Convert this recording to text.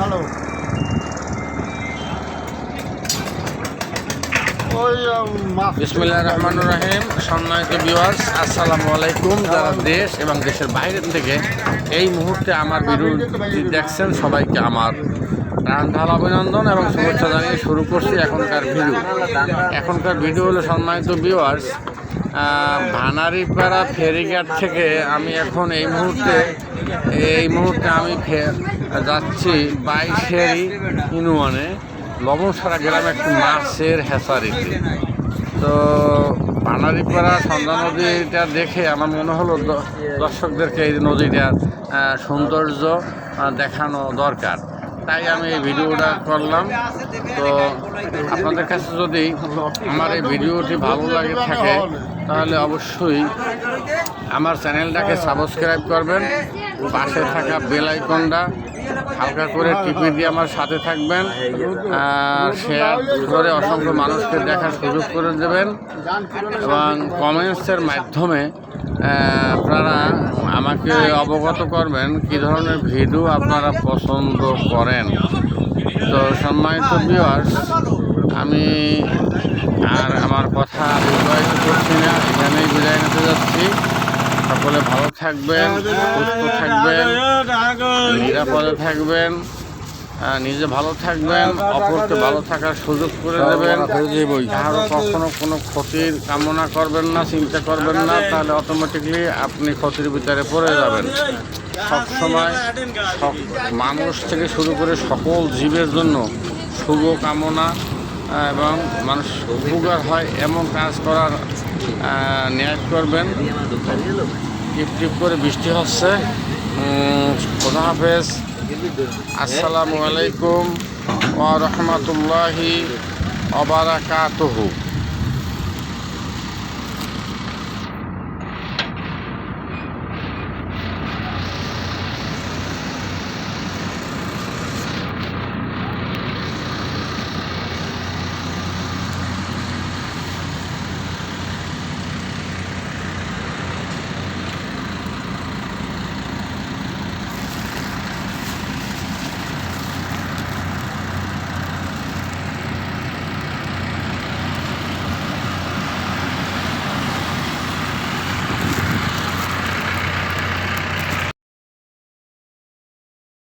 ভালো। বিসমিল্লাহ রহমান রাহিম। সম্মানিত ভিউয়ার্স আসসালামু আলাইকুম। যারা দেশ এবং দেশের বাইরের থেকে এই মুহূর্তে আমার ভিডিওটি দেখছেন সবাইকে আমার প্রাণঢাল অভিনন্দন এবং শুভেচ্ছা জানিয়ে শুরু করছি এখনকার ভিডিও। এখনকার ভিডিও হলো সম্মানিত ভিউয়ার্স ভানারিপাড়া ফেরিঘাট থেকে আমি এখন এই মুহূর্তে এই মুহূর্তে আমি যাচ্ছি বাইশেরি ইউনিয়নে লবণসারা গ্রামে একটি মাছের হেসারিতে তো ভানারিপাড়া সন্ধ্যা নদীটা দেখে আমার মনে হলো দর্শকদেরকে এই নদীটার সৌন্দর্য দেখানো দরকার। তাই আমি এই ভিডিওটা করলাম। তো আপনাদের কাছে যদি আমার এই ভিডিওটি ভালো লাগে থাকে, তাহলে অবশ্যই আমার চ্যানেলটাকে সাবস্ক্রাইব করবেন, পাশে থাকা বেল আইকনটা হালকা করে টিপি দিয়ে আমার সাথে থাকবেন। শেয়ার করে অসংখ্য মানুষকে দেখার সুযোগ করে দেবেন। এবং কমেন্টসের মাধ্যমে আপনারা আমাকে অবগত করবেন কী ধরনের ভিডিও আপনারা পছন্দ করেন। তো সম্মানিত ভিউয়ার্স আমি আর আমার কথা বিবাহিত করছি না, এখানেই বিদায় নিতে যাচ্ছি। সকলে ভালো থাকবেন সুস্থ থাকবেন নিরাপদে থাকবেন নিজে ভালো থাকবেন অপরকে ভালো থাকার সুযোগ করে দেবেন। কারও কখনো কোনো ক্ষতির কামনা করবেন না চিন্তা করবেন না তাহলে অটোমেটিকলি আপনি ক্ষতির ভিতরে পড়ে যাবেন। সবসময় সব মানুষ থেকে শুরু করে সকল জীবের জন্য শুভ কামনা এবং মানুষ উপকার হয় এমন কাজ করার ন্যায় করবেন। টিপ টিপ করে বৃষ্টি হচ্ছে। খোদা হাফেজ। আসসালামু আলাইকুম ওয়া রহমতুল্লাহি অবারাকাতুহু